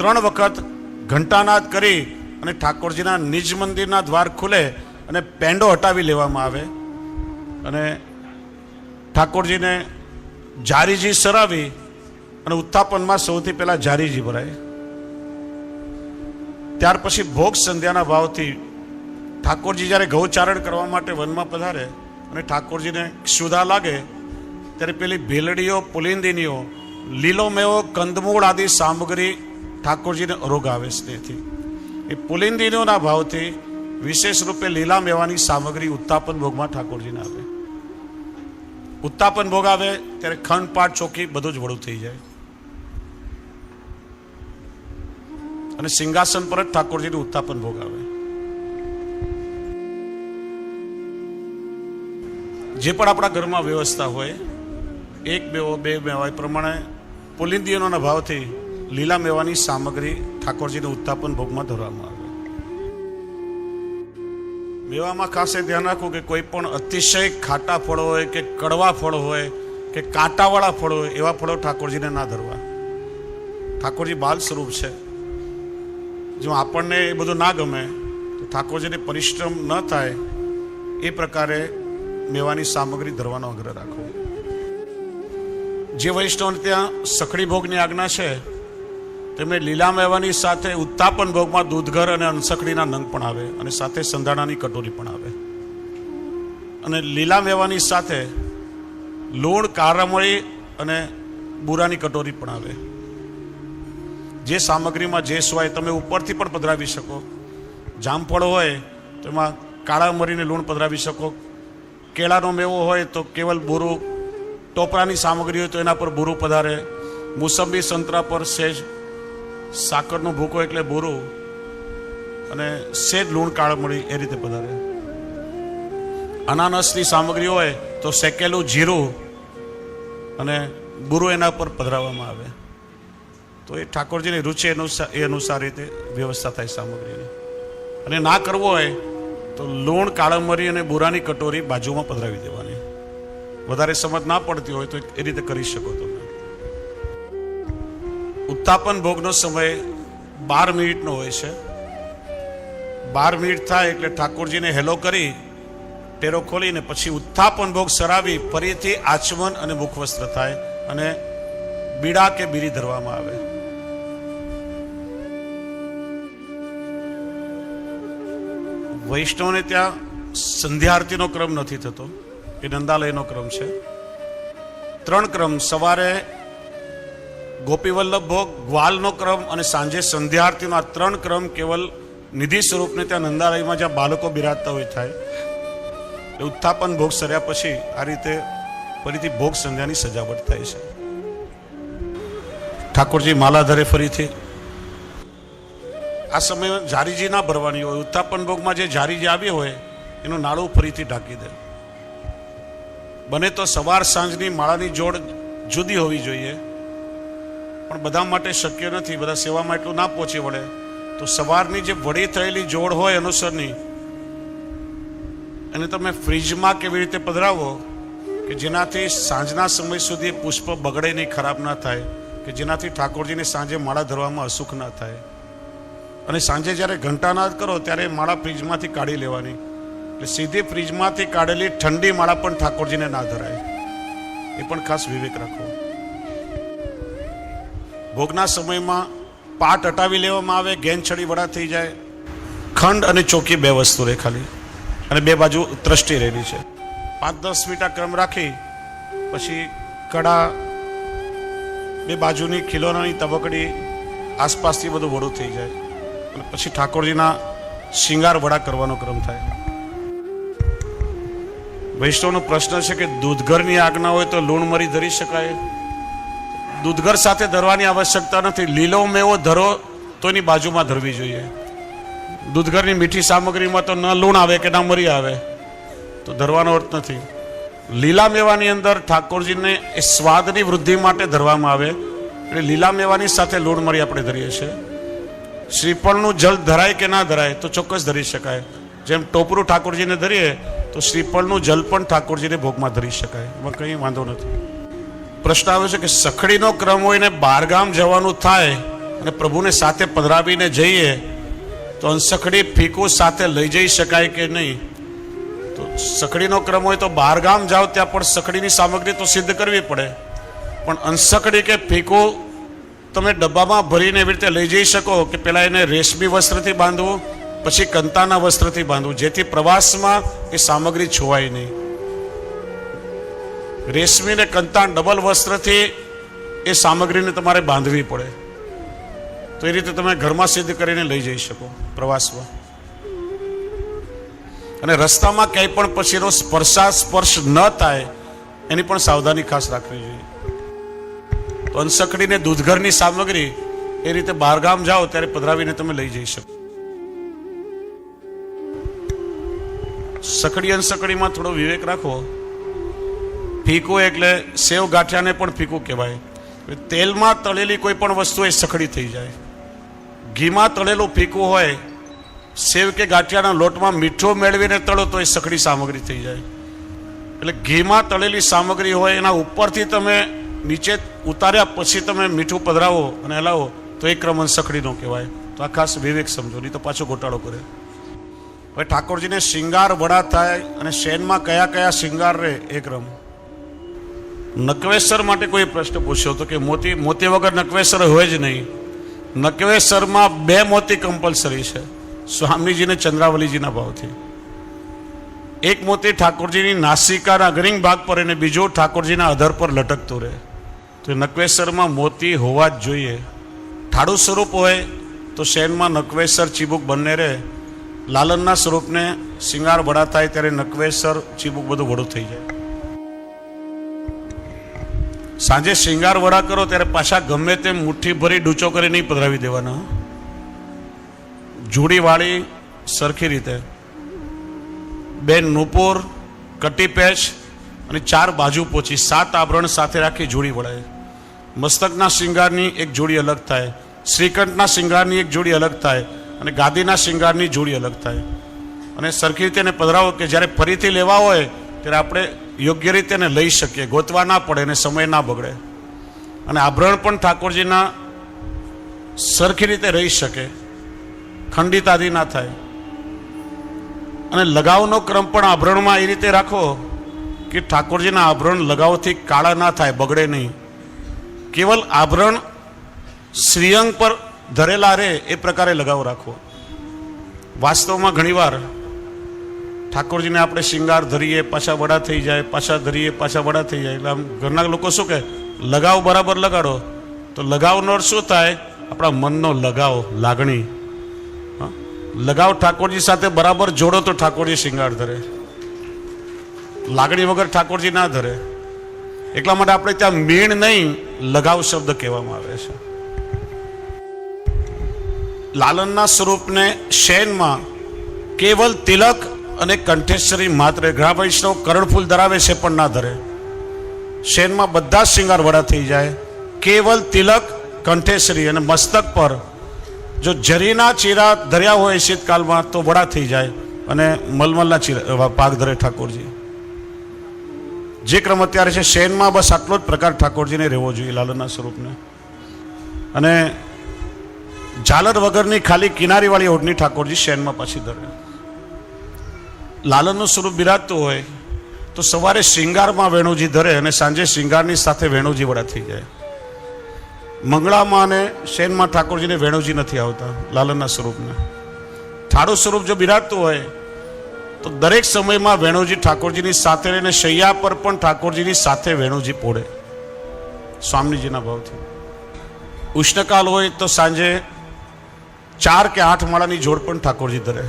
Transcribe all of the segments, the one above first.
ત્રણ વખત ઘંટાનાદ કરી અને ઠાકોરજીના નિજ મંદિરના દ્વાર ખુલે અને પેંડો હટાવી લેવામાં આવે. અને ઠાકોરજીને જારીજી સરાવી અને ઉત્થાપનમાં સૌથી પહેલાં જારીજી ભરાય. ત્યાર પછી ભોગ સંધ્યાના ભાવથી ઠાકોરજી જ્યારે ગૌચારણ કરવા માટે વનમાં પધારે અને ઠાકોરજીને ક્ષુધા લાગે, ત્યારે પેલી ભેલડીઓ, પુલિંદિનીઓ લીલો મેવો કંદમૂળ આદિ સામગ્રી ઠાકોરજીને રોગ આવે સ્નેહથી એ પુલિંદિનીઓના ભાવથી વિશેષ રૂપે લીલા મેવાની સામગ્રી ઉત્તાપન ભોગમાં ઠાકોરજીને આપે ઉત્તાપન ભોગ આવે ત્યારે ખંડ પાઠ ચોખી બધું જ વડું થઈ જાય. અને સિંહાસન પર જ ઠાકોરજીનું ઉત્તાપન ભોગ આવે. જે પણ આપણા ઘરમાં વ્યવસ્થા હોય, એક બે બે મેવા પ્રમાણે પુલિંદીઓના ભાવથી લીલા મેવાની સામગ્રી ઠાકોરજીને ઉત્તાપન ભોગમાં ધરવામાં આવે. મેવામાં ખાસ એ ધ્યાન રાખવું કે કોઈ પણ અતિશય ખાટા ફળો હોય કે કડવા ફળો હોય કે કાંટાવાળા ફળો હોય, એવા ફળો ઠાકોરજીને ના ધરવા. ઠાકોરજી બાલ સ્વરૂપ છે. જો આપણને એ બધું ના ગમે, તો ઠાકોરજીને પરિશ્રમ ન થાય, એ પ્રકારે મેવાની સામગ્રી ધરવાનો આગ્રહ રાખવો જે વૈષ્ણવ ત્યાં સખડી ભોગની આજ્ઞા છે તેમને લીલા મેવાની સાથે ઉત્તાપન ભોગમાં દૂધઘર અને અનસખડીના નંગ પણ આવે અને સાથે સંધાણાની કટોરી પણ આવે. અને લીલા મેવાની સાથે લૂણ, કારામળી અને બુરાની કટોરી પણ આવે. જે સામગ્રીમાં જે સ્વાય તમે ઉપરથી પણ પધરાવી શકો. જામફળ હોય તો એમાં કાળા મરીને લૂણ પધરાવી શકો. કેળાનો મેવો હોય, તો કેવલ બુરું, ટોપરાની સામગ્રી હોય, તો એના પર બુરું પધારે. મોસંબી સંતરા પર સેજ સાકરનો ભૂકો એટલે બોરો અને સેજ લૂણ કાળ મળી એ રીતે પધારે. અનાનસની સામગ્રી હોય તો શેકેલું જીરું અને બુરો એના પર પધરાવવામાં આવે. તો એ ઠાકોરજીની રુચિ અનુસાર એ અનુસાર રીતે વ્યવસ્થા થાય સામગ્રીની. અને ના કરવો હોય તો લૂણ કાળમરી અને બુરાની કટોરી બાજુમાં પધરાવી દેવાની. વધારે સમજ ના પડતી હોય તો એ રીતે કરી શકો તમે ઉત્તાપન ભોગનો સમય બાર મિનિટનો હોય છે. બાર મિનિટ થાય એટલે ઠાકોરજીને હેલો કરી, ટેરો ખોલીને પછી ઉત્થાપન ભોગ સરાવી ફરીથી આચમન અને મુખવસ્ત્ર થાય અને બીડા કે બીરી ધરવામાં આવે. વૈષ્ણવને ત્યાં સંધ્યા આરતીનો ક્રમ નથી થતો. એ નંદાલયનો ક્રમ છે. ત્રણ ક્રમ. સવારે ગોપીવલ્લભ ભોગ, ગ્વાલનો ક્રમ અને સાંજે સંધ્યા આરતીનો આ ત્રણ ક્રમ કેવલ નિધિ સ્વરૂપને ત્યાં નંદારાઈમાં જ્યાં બાળકો બિરાજતા હોય થાય. એ ઉત્થાપન ભોગ સર્યા પછી આ રીતે ફરીથી ભોગ સંધ્યાની સજાવટ થાય છે. ઠાકોરજી માલા ધરે ફરીથી આ સમયે જારીજી ના ભરવાની હોય, ઉત્થાપન ભોગમાં જે જારીજી આવી હોય, એનું નાળું ફરીથી ઢાંકી દે. બને તો સવાર સાંજની માળાની જોડ જુદી હોવી જોઈએ. પણ બધા માટે શક્ય નથી. બધા સેવામાં એટલું ના પહોંચી વળે. તો સવારની જે વળી થયેલી જોડ હોય અનુસરની, એને તમે ફ્રીજમાં કેવી રીતે પધરાવો કે જેનાથી સાંજના સમય સુધી પુષ્પ બગડે નહીં, ખરાબ ના થાય, કે જેનાથી ઠાકોરજીને સાંજે માળા ધરવામાં અસુખ ના થાય. અને સાંજે જ્યારે ઘંટાનાદ કરો ત્યારે માળા ફ્રીજમાંથી કાઢી લેવાની. એટલે સીધી ફ્રીજમાંથી કાઢેલી ઠંડી માળા પણ ઠાકોરજીને ના ધરાય. એ પણ ખાસ વિવેક રાખો. ભોગના સમયમાં પાટ હટાવી લેવામાં આવે ગેંછડી વડા થઈ જાય, ખંડ અને ચોકી બે વસ્તુ રહે ખાલી. અને બે બાજુ ત્રષ્ટિ રહેલી છે. પાંચ દસ મિનિટ ક્રમ રાખી, પછી કડા, બે બાજુની ખીલોનાની તબકડી આસપાસથી બધું વડું થઈ જાય. અને પછી ઠાકોરજીના શિંગાર વડા કરવાનો ક્રમ થાય. વૈષ્ણવનો પ્રશ્ન છે કે દૂધઘરની આજ્ઞા હોય તો લૂણ મરી ધરી શકાય? દૂધઘર સાથે ધરવાની આવશ્યકતા નથી. લીલો મેવો ધરો તો એની બાજુમાં ધરવી જોઈએ. દૂધઘરની મીઠી સામગ્રીમાં તો ન લૂણ આવે કે ના મરી આવે, તો ધરવાનો અર્થ નથી. લીલા મેવાની અંદર ઠાકોરજીને એ સ્વાદની વૃદ્ધિ માટે ધરવામાં આવે, એટલે લીલા મેવાની સાથે લૂણ મરી આપણે ધરીએ છીએ. શ્રીફળનું જલ ધરાય કે ના ધરાય તો ચોક્કસ ધરી શકાય. જેમ ટોપરું ઠાકોરજીને ધરીએ, તો શ્રીફળનું જલ પણ ઠાકોરજીને ભોગમાં ધરી શકાય. એમાં કંઈ વાંધો નથી. પ્રશ્ન આવે છે કે સખડીનો ક્રમ હોય ને બહારગામ જવાનું થાય અને પ્રભુને સાથે પધરાવીને જઈએ, તો અનસખડી ફીકું સાથે લઈ જઈ શકાય કે નહીં? તો સખડીનો ક્રમ હોય તો બહાર ગામ જાઓ, ત્યાં પણ સખડીની સામગ્રી તો સિદ્ધ કરવી પડે. પણ અનસખડી કે ફીકું તમે ડબ્બામાં ભરીને એવી રીતે લઈ જઈ શકો કે પહેલાં એને રેશમી વસ્ત્રથી બાંધવું, પછી કંતાના વસ્ત્રથી બાંધવું, જેથી પ્રવાસમાં એ સામગ્રી છોવાય નહીં. રેશમી ને કંતાન ડબલ વસ્ત્રથી એ સામગ્રીને તમારે બાંધવી પડે. તો એ રીતે તમે ઘરમાં સિદ્ધ કરીને લઈ જઈ શકો પ્રવાસમાં. અને રસ્તામાં ક્યાંય પણ પછીનો સ્પર્શા સ્પર્શ ન થાય, એની પણ સાવધાની ખાસ રાખવી જોઈએ. તો અનસકડીને દૂધઘરની સામગ્રી એ રીતે બહારગામ જાઓ ત્યારે પધરાવીને તમે લઈ જઈ શકો. સકડી અનસકડીમાં થોડો વિવેક રાખો. ફીકું એટલે સેવ ગાંઠિયાને પણ ફીકો કહેવાય. તેલમાં તળેલી કોઈ પણ વસ્તુ એ સખડી થઈ જાય. ઘીમાં તળેલું ફીકું હોય, સેવ કે ગાંઠિયાના લોટમાં મીઠું મેળવીને તળો તો એ સખડી સામગ્રી થઈ જાય. એટલે ઘીમાં તળેલી સામગ્રી હોય, એના ઉપરથી તમે નીચે ઉતાર્યા પછી તમે મીઠું પધરાવો અને હલાવો, તો એ ક્રમણ સખડી નો કહેવાય. તો આ ખાસ વિવેક સમજો, નહીં તો પાછો ગોટાળો કરે. હવે ઠાકોરજીને શિંગાર વડા થાય અને શેનમાં કયા કયા શિંગાર રહે એ ક્રમ. નકવેસર માટે કોઈ પ્રશ્ન પૂછ્યો તો કે મોતી મોતી વગર નકવેસર હોય જ નહીં. નકવેસરમાં બે મોતી કમ્પલસરી છે. સ્વામીજીને ચંદ્રાવલીજીના ભાવથી. એક મોતી ઠાકોરજીની નાસિકાના અગ્રિંગ ભાગ પર અને બીજો ઠાકોરજીના અધર પર લટકતો રહે. તો નકવેશ્વરમાં મોતી હોવા જ જોઈએ. ઠાડુ સ્વરૂપ હોય તો શેનમાં નકવેસર ચીબુક બંને રહે. લાલનના સ્વરૂપને શિંગાર વડા થાય ત્યારે નકવેસર ચીબુક બધું વડું થઈ જાય. સાંજે શિંગાર વડા કરો ત્યારે પાછા ગમે તેમ મુઠ્ઠી ભરી ડૂચો કરી નહીં પધરાવી દેવાના. જુડી વાળી સરખી રીતે. બે નુપોર, કટી પેચ અને ચાર બાજુ પોચી, સાત આભરણ સાથે રાખી જોડી વળાય. મસ્તકના શિંગારની એક જોડી અલગ થાય, શ્રીકંઠના શિંગારની એક જોડી અલગ થાય અને ગાદીના શિંગારની જોડી અલગ થાય. અને સરખી રીતે એને પધરાવો કે જ્યારે ફરીથી લેવા હોય, ત્યારે આપણે યોગ્ય રીતે એને લઈ શકીએ. ગોતવા ના પડે અને સમય ના બગડે. અને આભરણ પણ ઠાકોરજીના સરખી રીતે રહી શકે. ખંડિત આદિ ના થાય. અને લગાવનો ક્રમ પણ આભરણમાં એ રીતે રાખો કે ઠાકોરજીના આભરણ લગાવથી કાળા ના થાય, બગડે નહીં. કેવલ આભરણ શ્રીઅંગ પર ધરેલા રહે એ પ્રકારે લગાવ રાખવો. વાસ્તવમાં ઘણીવાર ઠાકોરજીને આપણે શિંગાર ધરીએ, પાછા વડા થઈ જાય, પાછા ધરીએ, પાછા વડા થઈ જાય. એટલે આમ ઘરના લોકો શું કહે? લગાવ બરાબર લગાડો. તો લગાવનો શું થાય? આપણા મનનો લગાવ, લાગણી? લગાવ ઠાકોરજી સાથે બરાબર જોડો તો ઠાકોરજી શિંગાર ધરે. લાગણી વગર ઠાકોરજી ના ધરે. એટલા માટે આપણે ત્યાં મીણ નહીં, લગાવ શબ્દ કહેવામાં આવે છે. લાલનના સ્વરૂપને શેનમાં કેવલ તિલક અને કંઠેશ્વરી માત્ર ઘણા વૈષ્ણવ કરણફૂલ ધરાવે છે પણ ના ધરે. શેનમાં બધા શિંગાર વડા થઈ જાય. કેવલ તિલક, કંઠેશ્વરી અને મસ્તક પર. જો જરીના ચીરા ધર્યા હોય શીતકાલમાં તો વડા થઈ જાય. અને મલમલના ચીરા પાક ધરે ઠાકોરજી. જે ક્રમ અત્યારે છે, શેનમાં બસ આટલો જ પ્રકાર ઠાકોરજીને રહેવો જોઈએ લાલનના સ્વરૂપને. અને ઝાલર વગરની ખાલી કિનારીવાળી ઓઢની ઠાકોરજી શેનમાં પાછી ધરે. લાલનનું સ્વરૂપ બિરાજતું હોય, તો સવારે શ્રીંગારમાં વેણુજી ધરે અને સાંજે શ્રીંગારની સાથે વેણુજી વડા થઈ જાય. મંગળામાં અને શેનમાં ઠાકોરજીને વેણુજી નથી આવતા, લાલનના સ્વરૂપને. ઠાડું સ્વરૂપ જો બિરાજતું હોય, તો દરેક સમયમાં વેણુજી ઠાકોરજીની સાથે રહીને શૈયા પર પણ ઠાકોરજીની સાથે વેણુજી પોડે, સ્વામીજીના ભાવથી. ઉષ્ણકાલ હોય તો સાંજે ચાર કે આઠ માળાની જોડ પણ ઠાકોરજી ધરે.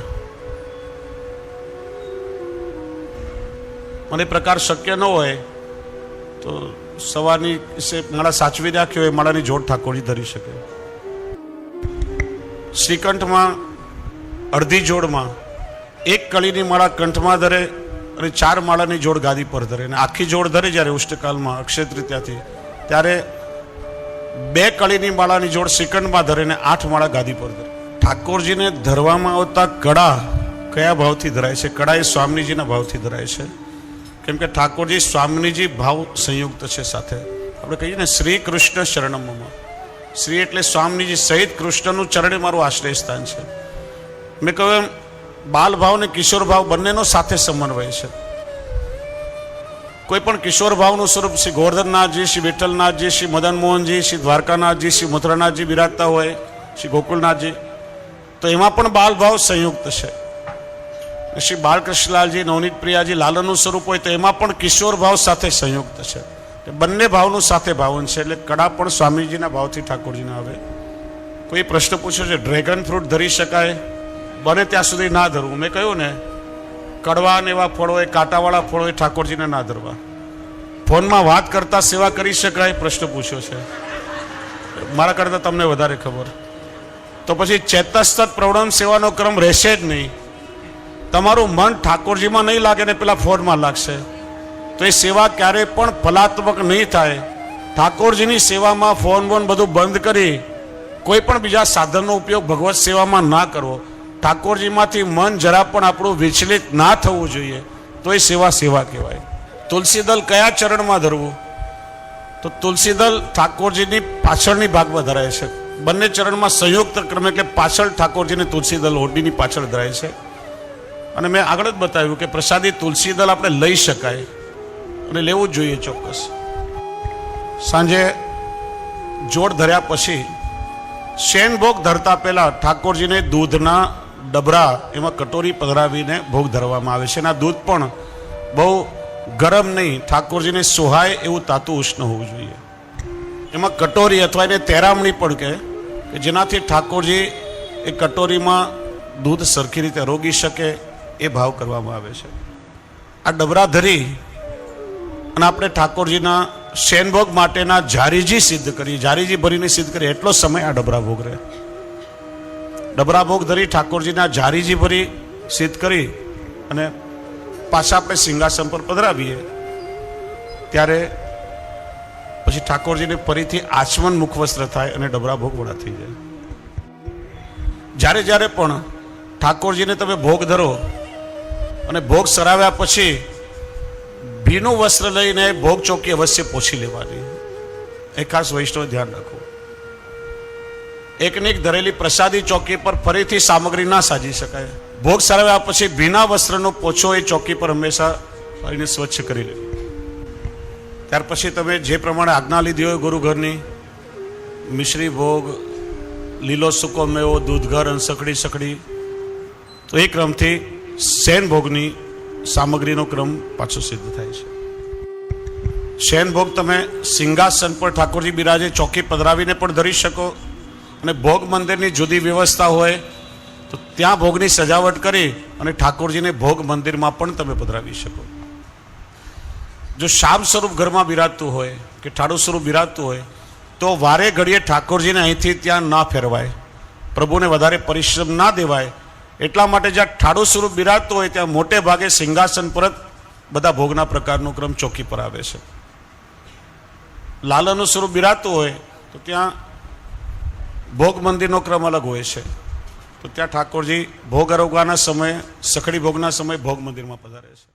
એ પ્રકાર શક્ય ન હોય, તો સવારની સે માળા સાચવી રાખ્યો હોય, માળાની જોડ ઠાકોરજી ધરી શકે. શ્રીકંઠમાં અડધી જોડમાં એક કળીની માળા કંઠમાં ધરે અને ચાર માળાની જોડ ગાદી પર ધરે. અને આખી જોડ ધરે જ્યારે ઉષ્ટકાલમાં અક્ષય ત્યાંથી, ત્યારે બે કળીની માળાની જોડ શ્રીકંઠમાં ધરે અને આઠ માળા ગાદી પર ધરે. ઠાકોરજીને ધરવામાં આવતા કળા કયા ભાવથી ધરાય છે? કળા એ સ્વામીજીના ભાવથી ધરાય છે. કેમ કે ઠાકોરજી સ્વામીજી ભાવ સંયુક્ત છે સાથે. આપણે કહીએ ને, શ્રી કૃષ્ણ શરણમમાં શ્રી એટલે સ્વામીજી સહિત કૃષ્ણનું ચરણે મારું આશ્રય સ્થાન છે. મેં કહ્યું એમ, બાલ ભાવ ને કિશોર ભાવ બંનેનો સાથે સમન્વય છે. કોઈ પણ કિશોર ભાવનું સ્વરૂપ શ્રી ગોવર્ધનનાથજી, શ્રી વિઠ્ઠલનાથજી, શ્રી મદન મોહનજી શ્રી દ્વારકાનાથજી, શ્રી મથુરાનાથજી બિરાજતા હોય, શ્રી ગોકુલનાથજી, તો એમાં પણ બાલ ભાવ સંયુક્ત છે. શ્રી બાળકૃષ્ણલાલજી નવનીત પ્રિયાજી લાલનનું સ્વરૂપ હોય તો એમાં પણ કિશોર ભાવ સાથે સંયુક્ત છે. બંને ભાવનું સાથે ભાવન છે એટલે કડા પણ સ્વામીજીના ભાવથી ઠાકોરજીના આવે. કોઈ પ્રશ્ન પૂછ્યો છે, ડ્રેગન ફ્રૂટ ધરી શકાય? બને ત્યાં સુધી ના ધરવું. મેં કહ્યું ને, કડવા ને એવા ફળો એ કાંટાવાળા ફળો એ ઠાકોરજીને ના ધરવા. ફોનમાં વાત કરતા સેવા કરી શકાય? પ્રશ્ન પૂછ્યો છે. મારા કરતાં તમને વધારે ખબર. તો પછી ચેતસ્તત પ્રવણમ સેવાનો ક્રમ રહેશે જ નહીં. તમારું મન ઠાકોરજીમાં નહીં લાગે ને પેલા ફોનમાં લાગશે. તો એ સેવા ક્યારેય પણ ફલાત્મક નહીં થાય. ઠાકોરજીની સેવામાં ફોન બોન બધું બંધ કરી કોઈ પણ બીજા સાધનનો ઉપયોગ ભગવત સેવામાં ના કરવો. ઠાકોરજીમાંથી મન જરા પણ આપણું વિચલિત ના થવું જોઈએ. તો એ સેવા સેવા કહેવાય. તુલસીદલ કયા ચરણમાં ધરવું? તો તુલસીદલ ઠાકોરજીની પાછળની ભાગમાં ધરાય છે. બંને ચરણમાં સંયુક્ત ક્રમે એટલે પાછળ તુલસી તુલસીદલ હોડીની પાછળ ધરાય છે. અને મેં આગળ જ બતાવ્યું કે પ્રસાદી તુલસી દળ આપણે લઈ શકાય અને લેવું જોઈએ ચોક્કસ. સાંજે જોડ ધર્યા પછી શેન ભોગ ધરતા પહેલાં ઠાકોરજીને દૂધના ડબરા એમાં કટોરી પધરાવીને ભોગ ધરવામાં આવે છે. અને આ દૂધ પણ બહુ ગરમ નહીં, ઠાકોરજીને સુહાય એવું તાતું ઉષ્ણ હોવું જોઈએ. એમાં કટોરી અથવા એને તેરામણી પણ કે જેનાથી ઠાકોરજી એ કટોરીમાં દૂધ સરખી રીતે રોગી શકે એ ભાવ કરવામાં આવે છે. આ ડબરા ધરી અને આપણે ઠાકોરજીના શેનભોગ માટેના જારીજી સિદ્ધ કરી, જારીજી ભરીને સિદ્ધ કરી, એટલો સમય આ ડબરા ભોગ રહે. ડબરા ભોગ ધરી ઠાકોરજીના જારીજી ભરી સિદ્ધ કરી અને પાછા આપણે સિંહાસન પર પધરાવીએ. ત્યારે પછી ઠાકોરજીને ફરીથી આચમન મુખવસ્ત્ર થાય અને ડબરા ભોગ વડા થઈ જાય. જ્યારે જ્યારે પણ ઠાકોરજીને તમે ભોગ ધરો અને ભોગ સરાવ્યા પછી ભીનું વસ્ત્ર લઈને ભોગ ચોકી અવશ્ય પોછી લેવાની. એ ખાસ વૈષ્ણવ ધ્યાન રાખવું એકને એક ધરેલી પ્રસાદી ચોકી પર ફરીથી સામગ્રી ના સાજી શકાય. ભોગ સરાવ્યા પછી ભીના વસ્ત્રનો પોછો એ ચોકી પર હંમેશા ફરીને સ્વચ્છ કરી લેવું ત્યાર પછી તમે જે પ્રમાણે આજ્ઞા લીધી હોય ગુરુ ઘરની મિશ્રી ભોગ, લીલો સૂકો મેવો, દૂધઘર અને સકડી સકડી તો એ ક્રમથી શેન ભોગની સામગ્રીનો ક્રમ પાછો સિદ્ધ થાય છે. શેન ભોગ તમે સિંહાસન પર ઠાકોરજી બિરાજે ચોકી પધરાવીને પણ ધરી શકો અને ભોગ મંદિરની જુદી વ્યવસ્થા હોય તો ત્યાં ભોગની સજાવટ કરી અને ઠાકોરજીને ભોગ મંદિરમાં પણ તમે પધરાવી શકો. જો શામ સ્વરૂપ ઘરમાં બિરાજતું હોય કે ઠાડુ સ્વરૂપ બિરાજતું હોય તો વારે ઘડીએ ઠાકોરજીને અહીંથી ત્યાં ના ફેરવાય. પ્રભુને વધારે પરિશ્રમ ના દેવાય એટલા માટે જ્યાં ઠાડો સ્વરૂપ બિરાજતો હોય ત્યાં મોટે ભાગે સિંહાસન પર જ બધા ભોગના પ્રકારનો ક્રમ ચોકી પર આવે છે. લાલનનું સ્વરૂપ બિરાજતું હોય તો ત્યાં ભોગ મંદિરનો ક્રમ અલગ હોય છે. તો ત્યાં ઠાકોરજી ભોગ અરોગવાના સમયે, સખડી ભોગના સમયે ભોગ મંદિરમાં પધારે છે.